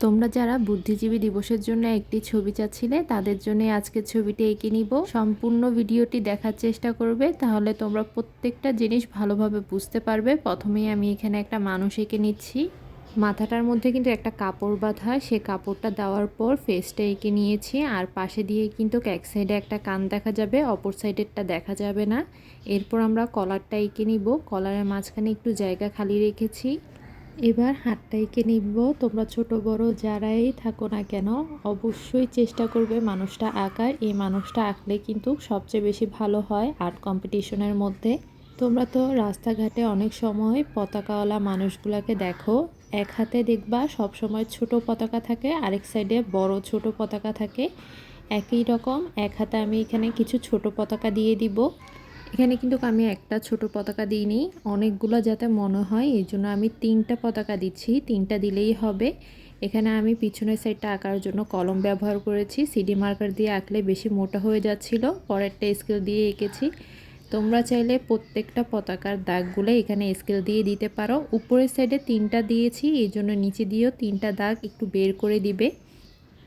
তোমরা যারা বুদ্ধিজীবী দিবসের জন্য একটি ছবি চাচ্ছিলে, তাদের জন্য আজকের ছবিটি এঁকে নিব। সম্পূর্ণ ভিডিওটি দেখার চেষ্টা করবে, তাহলে তোমরা প্রত্যেকটা জিনিস ভালোভাবে বুঝতে পারবে। প্রথমেই আমি এখানে একটা মানুষ এঁকে নিচ্ছি। মাথাটার মধ্যে কিন্তু একটা কাপড় বাঁধা, সে কাপড়টা দেওয়ার পর ফেসটা এঁকে নিয়েছি। আর পাশে দিয়ে কিন্তু এক সাইডে একটা কান দেখা যাবে, অপর সাইডেরটা দেখা যাবে না। এরপর আমরা কলারটা এঁকে নিব। কলারের মাঝখানে একটু জায়গা খালি রেখেছি। এবার হাতটা এঁকে নিব। তোমরা ছোট, বড় যারাই থাকো না কেন, অবশ্যই চেষ্টা করবে মানুষটা আঁকার। এই মানুষটা আঁকলে কিন্তু সবচেয়ে বেশি ভালো হয় আর্ট কম্পিটিশনের মধ্যে। তোমরা তো রাস্তাঘাটে অনেক সময় পতাকাওয়ালা মানুষগুলোকে দেখো। এক হাতে দেখবা সব সময় ছোট পতাকা থাকে, আরেক সাইডে বড় ছোট পতাকা থাকে। একই রকম, এক হাতে আমি এখানে কিছু ছোট পতাকা দিয়ে দিব। এখানে কিন্তু আমি একটা ছোট পতাকা দিইনি, অনেকগুলো যাতে মনে হয়, এই জন্য আমি তিনটা পতাকা দিচ্ছি, তিনটা দিলেই হবে। এখানে আমি পিছনের সাইডটা আঁকার জন্য কলম ব্যবহার করেছি, সিডি মার্কার দিয়ে আঁকলে বেশি মোটা হয়ে যাচ্ছিল, পরেরটা স্কেল দিয়ে এঁকেছি। তোমরা চাইলে প্রত্যেকটা পতাকার দাগগুলো এখানে স্কেল দিয়ে দিতে পারো। উপরের সাইডে তিনটা দিয়েছি, এই জন্য নিচে দিয়েও তিনটা দাগ একটু বের করে দিবে।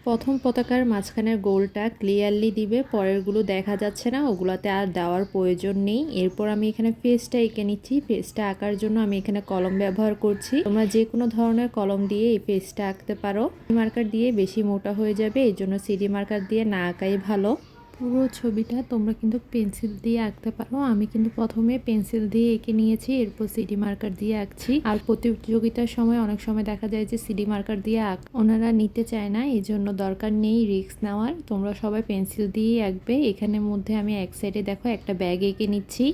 প্রথম পতাকার মাঝখানের গোলটা ক্লিয়ারলি দিবে, পরেরগুলো দেখা যাচ্ছে না, ওগুলোতে আর দেওয়ার প্রয়োজন নেই। এরপর আমি এখানে ফেসটা এঁকে নিচ্ছি ফেসটা আঁকার জন্য আমি এখানে কলম ব্যবহার করছি। তোমরা যে কোনো ধরনের কলম দিয়ে এই ফেসটা আঁকতে পারো। মার্কার দিয়ে বেশি মোটা হয়ে যাবে এই জন্য সিডি মার্কার দিয়ে না আঁকাই ভালো। পুরো ছবিটা তোমরা কিন্তু পেন্সিল দিয়ে আঁকতে পারো। আমি কিন্তু প্রথমে পেন্সিল দিয়ে এঁকে নিয়েছি, এরপর সিডি মার্কার দিয়ে আঁকছি। আর প্রতিযোগিতার সময় অনেক সময় দেখা যায় যে সিডি মার্কার দিয়ে আঁক, ওনারা নিতে চায় না এই জন্য দরকার নেই রিস্ক নেওয়ার। তোমরা সবাই পেন্সিল দিয়েই আঁকবে। এখানের মধ্যে আমি এক সাইডে দেখো একটা ব্যাগ এঁকে নিচ্ছি।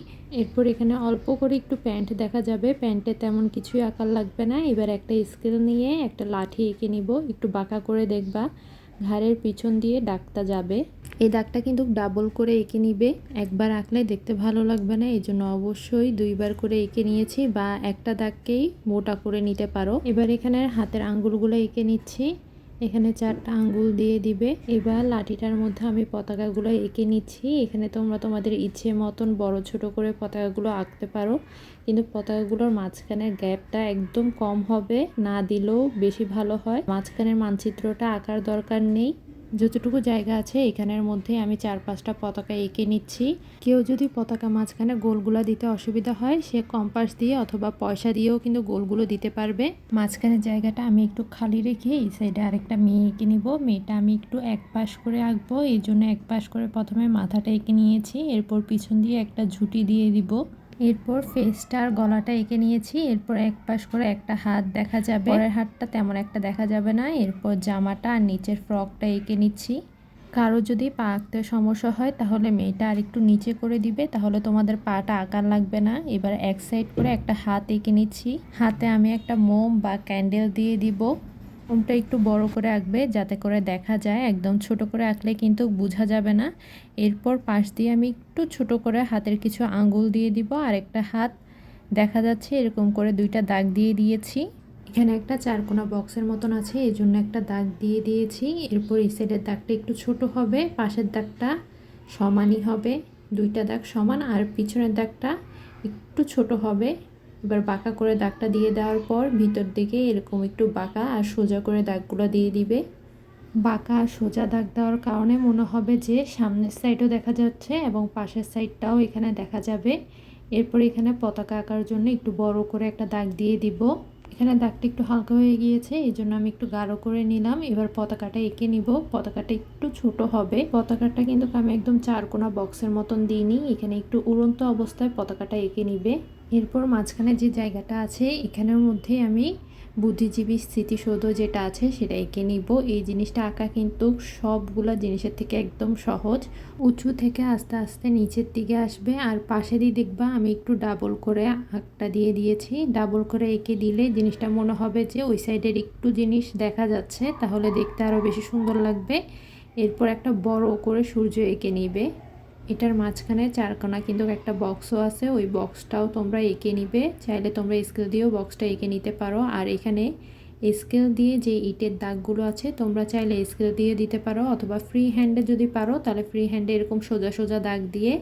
এরপর এখানে অল্প করে একটু প্যান্ট দেখা যাবে। প্যান্টে তেমন কিছুই আঁকার লাগবে না। এবার একটা স্কেল নিয়ে একটা লাঠি এঁকে নিব। একটু বাঁকা করে দেখবা। ঘাড়ের পিছন দিয়ে ডাকটা যাবে। এই দাগটা কিন্তু ডাবল করে এঁকে নিবে। একবার আঁকলে দেখতে ভালো লাগবে না, এই জন্য অবশ্যই দুইবার করে এঁকে নিয়েছি বা একটা দাগকেই মোটা করে নিতে পারো। এবার এখানে হাতের আঙ্গুলগুলো এঁকে নিচ্ছি। এখানে চারটা আঙ্গুল দিয়ে দিবে। এবার লাঠিটার মধ্যে আমি পতাকাগুলো এঁকে নিচ্ছি। এখানে তোমরা তোমাদের ইচ্ছে মতন বড় ছোট করে পতাকাগুলো আঁকতে পারো। কিন্তু পতাকাগুলোর মাঝখানের গ্যাপটা একদম কম হবে। না দিলেও বেশি ভালো হয়। মাঝখানের মানচিত্রটা আঁকার দরকার নেই। যতটুকু জায়গা আছে এখানের মধ্যে আমি চার পাঁচটা পতাকা এঁকে নিচ্ছি। কেউ যদি পতাকা মাঝখানে গোলগুলো দিতে অসুবিধা হয়, সে কম্পাস দিয়ে অথবা পয়সা দিয়েও কিন্তু গোলগুলো দিতে পারবে। মাঝখানের জায়গাটা আমি একটু খালি রেখে এই সাইডে আরেকটা মেয়ে এঁকে নিব। মেয়েটা আমি একটু এক পাশ করে আঁকবো। এই জন্য এক পাশ করে প্রথমে মাথাটা এঁকে নিয়েছি। এরপর পিছন দিয়ে একটা ঝুটি দিয়ে দিব। এরপর ফেসটা আর গলাটা এঁকে নিয়েছি। এরপর এক পাশ করে একটা হাত দেখা যাবে। পরের হাতটা তেমন একটা দেখা যাবে না। এরপর জামাটা আর নিচের ফ্রকটা এঁকে নিচ্ছি। কারও যদি পা আঁকতে সমস্যা হয়, তাহলে মেয়েটা আর একটু নিচে করে দিবে। তাহলে তোমাদের পাটা আঁকার লাগবে না। এবার এক সাইড করে একটা হাত এঁকে নিচ্ছি। হাতে আমি একটা মোম বা ক্যান্ডেল দিয়ে দিব। মোমটা একটু বড় করে আঁকবে যাতে করে দেখা যায়, একদম ছোট করে আঁকলে কিন্তু বোঝা যাবে না। এরপর পাশ দিয়ে আমি একটু ছোট করে হাতের কিছু আঙ্গুল দিয়ে দিব, আর একটা হাত দেখা যাচ্ছে এরকম করে দুইটা দাগ দিয়ে দিয়েছি। এখানে একটা চারকোনা বক্সের মতন আছে এই জন্য একটা দাগ দিয়ে দিয়েছি। এরপর এই সাইডের দাগটা একটু ছোট হবে, পাশের দাগটা সমানই হবে। দুইটা দাগ সমান, আর পিছনের দাগটা একটু ছোট হবে। এবার বাঁকা করে দাগটা দিয়ে দেওয়ার পর ভিতর দিকে এরকম একটু বাঁকা আর সোজা করে দাগগুলো দিয়ে দিবে। বাঁকা আর সোজা দাগ দেওয়ার কারণে মনে হবে যে সামনের সাইডও দেখা যাচ্ছে এবং পাশের সাইডটাও এখানে দেখা যাবে। এরপর এখানে পতাকা আঁকার জন্য একটু বড় করে একটা দাগ দিয়ে দিব। এখানে দাগটা একটু হালকা হয়ে গিয়েছে, এই জন্য আমি একটু গাঢ় করে নিলাম। এবার পতাকাটা এঁকে নিব। পতাকাটা একটু ছোট হবে। পতাকাটা কিন্তু আমি একদম চারকোনা বক্সের মতন দিইনি। এখানে একটু উড়ন্ত অবস্থায় পতাকাটা এঁকে নিবে। এরপর মাঝখানে যে জায়গাটা আছে, এখানের মধ্যে আমি বুদ্ধিজীবী স্মৃতিসৌধ যেটা আছে সেটা এঁকে নিব। এই জিনিসটা আঁকা কিন্তু সবগুলা জিনিসের থেকে একদম সহজ। উঁচু থেকে আস্তে আস্তে নিচের দিকে আসবে আর পাশে পাশেরই দেখবা আমি একটু ডাবল করে আঁকটা দিয়ে দিয়েছি। ডাবল করে এঁকে দিলে জিনিসটা মনে হবে যে ওই সাইডের একটু জিনিস দেখা যাচ্ছে, তাহলে দেখতে আরও বেশি সুন্দর লাগবে। এরপর একটা বড় করে সূর্য এঁকে নিবে। এটার মাঝখানে চারকোনা কিন্তু একটা বক্সও আছে। ওই বক্সটাও তোমরা এঁকে নিবে। চাইলে তোমরা স্কেল দিয়েও বক্সটা এঁকে নিতে পারো। আর এখানে স্কেল দিয়ে যে ইটের দাগগুলো আছে, তোমরা চাইলে স্কেল দিয়ে দিতে পারো। অথবা ফ্রি হ্যান্ডে যদি পারো, তাহলে ফ্রি হ্যান্ডে এরকম সোজা সোজা দাগ দিয়ে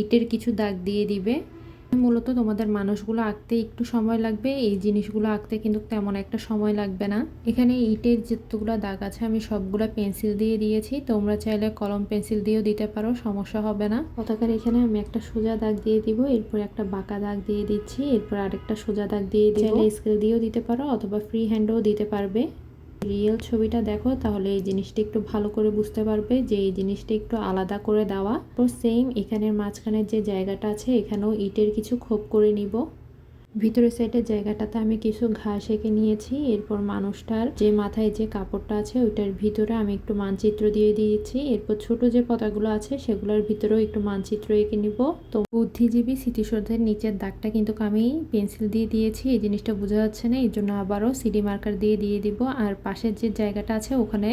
ইটের কিছু দাগ দিয়ে দিবে। মূলত তোমাদের মানুষগুলো আঁকতে একটু সময় লাগবে। এই জিনিসগুলো আঁকতে কিন্তু তেমন একটা সময় লাগবে না। এখানে ইটের যেতগুলো দাগ আছে, আমি সবগুলো পেন্সিল দিয়ে দিয়েছি। তোমরা চাইলে কলম পেন্সিল দিয়েও দিতে পারো, সমস্যা হবে না। পতাকার এখানে আমি একটা সোজা দাগ দিয়ে দিব, এরপর একটা বাঁকা দাগ দিয়ে দিচ্ছি, এরপর আরেকটা সোজা দাগ দিয়ে দিব। স্কেল দিয়েও দিতে পারো, অথবা ফ্রি হ্যান্ডও দিতে পারবে। রিয়েল ছবিটা দেখো, তাহলে এই জিনিসটা একটু ভালো করে বুঝতে পারবে যে এই জিনিসটা একটু আলাদা করে দেওয়া। তো সেম এখানের মাঝখানের যে জায়গাটা আছে, এখানেও ইটের কিছু খোপ করে নিব। ভিতরের সাইডের জায়গাটাতে আমি কিছু ঘাস এঁকে নিয়েছি। এরপর মানুষটার যে মাথায় যে কাপড়টা আছে, ওইটার ভিতরে আমি একটু মানচিত্র দিয়ে দিয়েছি। এরপর ছোট যে পতাগুলো আছে, সেগুলোর ভিতরেও একটু মানচিত্র এঁকে নিব। তো বুদ্ধিজীবী স্মৃতিসৌধের নিচের দাগটা কিন্তু আমি পেন্সিল দিয়ে দিয়েছি। এই জিনিসটা বোঝা যাচ্ছে না এই জন্য আবারও সিডি মার্কার দিয়ে দিয়ে দিব। আর পাশের যে জায়গাটা আছে, ওখানে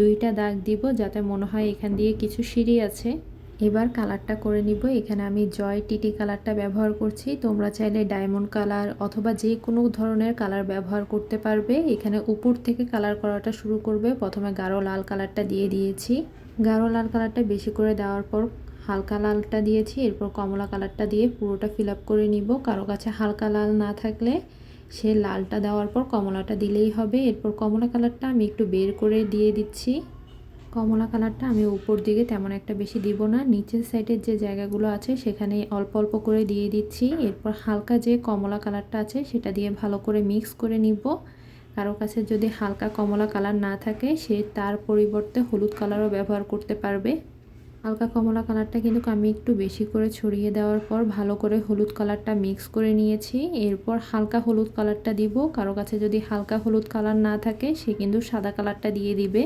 দুইটা দাগ দিব, যাতে মনে হয় এখান দিয়ে কিছু সিঁড়ি আছে। এবার কালারটা করে নিব। এখানে আমি জয় টিটি কালারটা ব্যবহার করছি। তোমরা চাইলে ডায়মন্ড কালার অথবা যে কোনো ধরনের কালার ব্যবহার করতে পারবে। এখানে উপর থেকে কালার করাটা শুরু করবে। প্রথমে গাঢ় লাল কালারটা দিয়ে দিয়েছি। গাঢ় লাল কালারটা বেশি করে দেওয়ার পর হালকা লালটা দিয়েছি। এরপর কমলা কালারটা দিয়ে পুরোটা ফিল করে নিব। কারও কাছে হালকা লাল না থাকলে সে লালটা দেওয়ার পর কমলাটা দিলেই হবে। এরপর কমলা কালারটা আমি একটু বের করে দিয়ে দিচ্ছি। কমলা কালারটা আমি উপর দিকে তেমন একটা বেশি দিব না। নিচের সাইডের যে জায়গাগুলো আছে সেখানে অল্প অল্প করে দিয়ে দিচ্ছি। এরপর হালকা যে কমলা কালারটা আছে, সেটা দিয়ে ভালো করে মিক্স করে নিব। কারও কাছে যদি হালকা কমলা কালার না থাকে, সে তার পরিবর্তে হলুদ কালারও ব্যবহার করতে পারবে। হালকা কমলা কালারটা কিন্তু আমি একটু বেশি করে ছড়িয়ে দেওয়ার পর ভালো করে হলুদ কালারটা মিক্স করে নিয়েছি। এরপর হালকা হলুদ কালারটা দিব। কারও কাছে যদি হালকা হলুদ কালার না থাকে, সে কিন্তু সাদা কালারটা দিয়ে দিবে।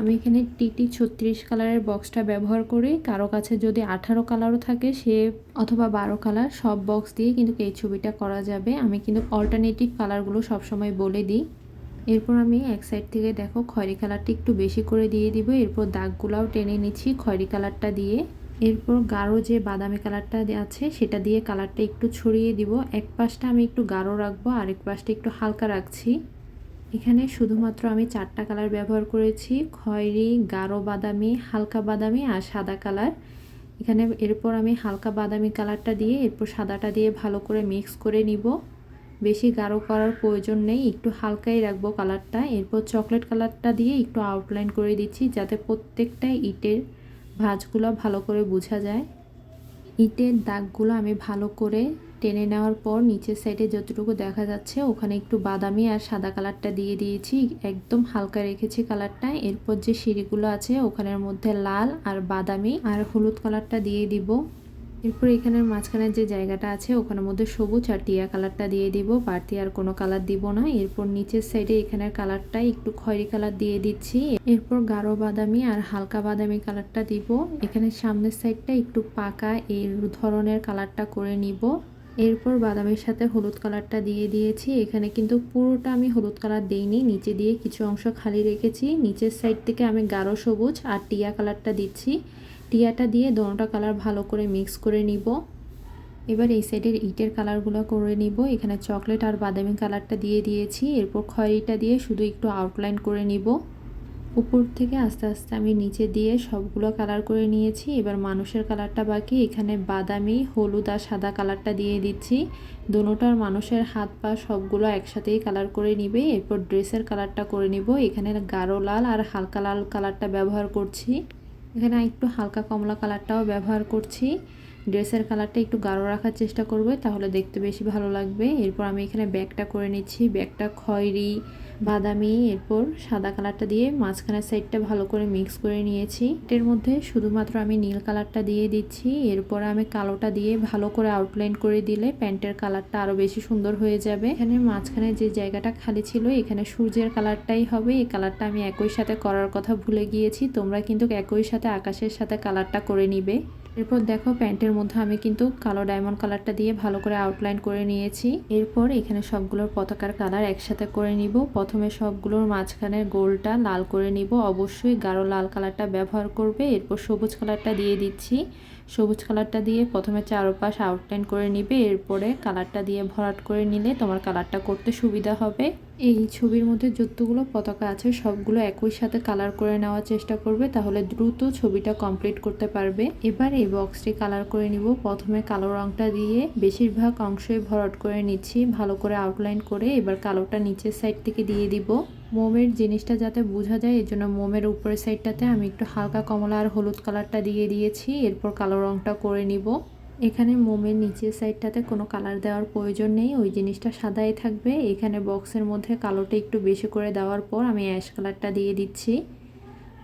আমি এখানে টিটি ছত্রিশ কালারের বক্সটা ব্যবহার করি। কারও কাছে যদি আঠারো কালারও থাকে, সে অথবা বারো কালার, সব বক্স দিয়ে কিন্তু এই ছবিটা করা যাবে। আমি কিন্তু অল্টারনেটিভ কালারগুলো সবসময় বলে দিই। এরপর আমি এক সাইড থেকে দেখো, খয়রি কালারটা একটু বেশি করে দিয়ে দিব। এরপর দাগগুলাও টেনে নিচ্ছি খয়রি কালারটা দিয়ে। এরপর গাঢ় যে বাদামি কালারটা আছে, সেটা দিয়ে কালারটা একটু ছড়িয়ে দিব। এক পাশটা আমি একটু গাঢ় রাখব, আরেক পাশটা একটু হালকা রাখছি। এখানে শুধুমাত্র আমি চারটা কালার ব্যবহার করেছি, খয়েরি, গাঢ় বাদামি, হালকা বাদামি আর সাদা কালার। এখানে এরপর আমি হালকা বাদামি কালারটা দিয়ে, এরপর সাদাটা দিয়ে ভালো করে মিক্স করে নিব। বেশি গাঢ় করার প্রয়োজন নেই, একটু হালকাই রাখব কালারটা। এরপর চকলেট কালারটা দিয়ে একটু আউটলাইন করে দিচ্ছি, যাতে প্রত্যেকটা ইটের ভাঁজগুলো ভালো করে বোঝা যায়। ইটের দাগগুলো আমি ভালো করে টেনে নেওয়ার পর নিচের সাইডে যতটুকু দেখা যাচ্ছে, ওখানে একটু বাদামি আর সাদা কালারটা দিয়ে দিয়েছি। একদম হালকা রেখেছি কালারটা। এরপর যে সিঁড়িগুলো আছে, ওখানের মধ্যে লাল আর বাদামি আর হলুদ কালারটা দিয়ে দিব। এরপর এখানের মাঝখানের যে জায়গাটা আছে, ওখানের মধ্যে সবুজ আর টিয়া কালারটা দিয়ে দিব। বাড়তি আর কোনো কালার দিব না। এরপর নিচের সাইডে এখানের কালারটা একটু খয়েরি কালার দিয়ে দিচ্ছি। এরপর গাঢ় বাদামি আর হালকা বাদামি কালারটা দিব। এখানে সামনের সাইডটা একটু পাকা এই ধরনের কালারটা করে নিব। এরপর বাদামের সাথে হলুদ কালারটা দিয়ে দিয়েছি। এখানে কিন্তু পুরোটা আমি হলুদ কালার দিইনি। নিচে দিয়ে কিছু অংশ খালি রেখেছি। নিচের সাইড থেকে আমি গাঢ় সবুজ আর টিয়া কালারটা দিচ্ছি। টিয়াটা দিয়ে দোনোটা কালার ভালো করে মিক্স করে নিব। এবার এই সাইডের ইটের কালারগুলো করে নিব। এখানে চকলেট আর বাদামি কালারটা দিয়ে দিয়েছি। এরপর খয়েরিটা দিয়ে শুধু একটু আউটলাইন করে নিব। উপর থেকে আস্তে আস্তে আমি নিচে দিয়ে সবগুলো কালার করে নিয়েছি। এবার মানুষের কালারটা বাকি। এখানে বাদামি, হলুদ আর সাদা কালারটা দিয়ে দিচ্ছি। দোনোটার মানুষের হাত পা সবগুলো একসাথেই কালার করে নিবে। এরপর ড্রেসের কালারটা করে নিব। এখানে গাঢ় লাল আর হালকা লাল কালারটা ব্যবহার করছি। এখানে একটু হালকা কমলা কালারটাও ব্যবহার করছি। ড্রেসের কালারটা একটু গাঢ় রাখার চেষ্টা করবে, তাহলে দেখতে বেশি ভালো লাগবে। এরপর আমি এখানে ব্যাগটা করে নিচ্ছি। ব্যাগটা খয়েরি বাদামি, এরপর সাদা কালারটা দিয়ে মাঝখানের সাইডটা ভালো করে মিক্স করে নিয়েছি। এর মধ্যে শুধুমাত্র আমি নীল কালারটা দিয়ে দিচ্ছি। এরপর আমি কালোটা দিয়ে ভালো করে আউটলাইন করে দিলে প্যান্টের কালারটা আরও বেশি সুন্দর হয়ে যাবে। এখানে মাঝখানে যে জায়গাটা খালি ছিল, এখানে সূর্যের কালারটাই হবে। এই কালারটা আমি একই সাথে করার কথা ভুলে গিয়েছি। তোমরা কিন্তু একই সাথে আকাশের সাথে কালারটা করে নিবে। এরপর দেখো প্যান্টের মধ্যে আমি কিন্তু কালো ডায়মন্ড কালারটা দিয়ে ভালো করে আউটলাইন করে নিয়েছি। এরপর এখানে সবগুলোর পতাকার কালার একসাথে করে নিব। প্রথমে সবগুলোর মাঝখানের গোলটা লাল করে নিব। অবশ্যই গাঢ় লাল কালারটা ব্যবহার করবে। এরপর সবুজ কালারটা দিয়ে দিচ্ছি। সবুজ কালারটা দিয়ে প্রথমে চারোপাশ আউটলাইন করে নিবে। এরপরে কালারটা দিয়ে ভরাট করে নিলে তোমার কালারটা করতে সুবিধা হবে। এই ছবির মধ্যে যতগুলো পতাকা আছে, সবগুলো একই সাথে কালার করে নেওয়ার চেষ্টা করবে, তাহলে দ্রুত ছবিটা কমপ্লিট করতে পারবে। এবার এই বক্সটি কালার করে নিব। প্রথমে কালো রংটা দিয়ে বেশিরভাগ অংশই ভরাট করে নিচ্ছি। ভালো করে আউটলাইন করে এবার কালোটা নিচের সাইড থেকে দিয়ে দিব। মোমের জিনিসটা যাতে বোঝা যায়, এই জন্য মোমের উপরের সাইডটাতে আমি একটু হালকা কমলা আর হলুদ কালারটা দিয়ে দিয়েছি। এরপর কালো রংটা করে নিব। এখানে মোমের নিচের সাইডটাতে কোনো কালার দেওয়ার প্রয়োজন নেই, ওই জিনিসটা সাদাই থাকবে। এখানে বক্সের মধ্যে কালোটা একটু বেশি করে দেওয়ার পর আমি অ্যাশ কালারটা দিয়ে দিচ্ছি।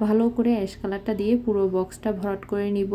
ভালো করে অ্যাশ কালারটা দিয়ে পুরো বক্সটা ভরাট করে নিব।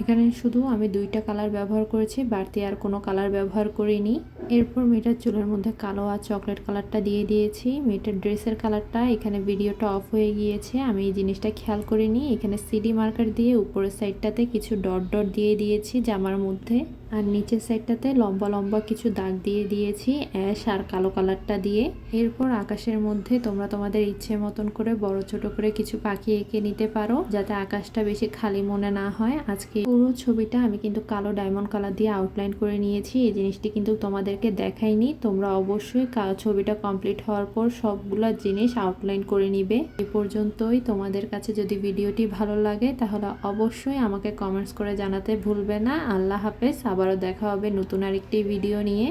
এখানে শুধু আমি দুইটা কালার ব্যবহার করেছি, বাড়তি আর কোনো কালার ব্যবহার করিনি। এরপর মেয়েটার চুলের মধ্যে কালো আর চকলেট কালারটা দিয়ে দিয়েছি। মেয়েটার ড্রেসের কালারটা, এখানে ভিডিওটা অফ হয়ে গিয়েছে, আমি এই জিনিসটা খেয়াল করিনি। এখানে সিডি মার্কার দিয়ে উপরের সাইডটাতে কিছু ডট ডট দিয়ে দিয়েছি জামার মধ্যে। আর নিচের সাইডটাতে লম্বা লম্বা কিছু দাগ দিয়ে দিয়েছি, অ্যাশ আর কালো কালারটা দিয়ে। এরপর আকাশের মধ্যে তোমরা তোমাদের ইচ্ছে মতন করে বড় ছোট করে কিছু পাখি এঁকে নিতে পারো, যাতে আকাশটা বেশি খালি মনে না হয়। আজকে পুরো ছবিটা আমি কিন্তু কালো ডায়মন্ড কালার দিয়ে আউটলাইন করে নিয়েছি, এই জিনিসটি কিন্তু তোমাদেরকে দেখাইনি। তোমরা অবশ্যই ছবিটা কমপ্লিট হওয়ার পর সবগুলা জিনিস আউটলাইন করে নিবে। এ পর্যন্তই। তোমাদের কাছে যদি ভিডিওটি ভালো লাগে, তাহলে অবশ্যই আমাকে কমেন্টস করে জানাতে ভুলবে না। আল্লাহ হাফেজ আবারও দেখা হবে নতুন আরেকটি ভিডিও নিয়ে।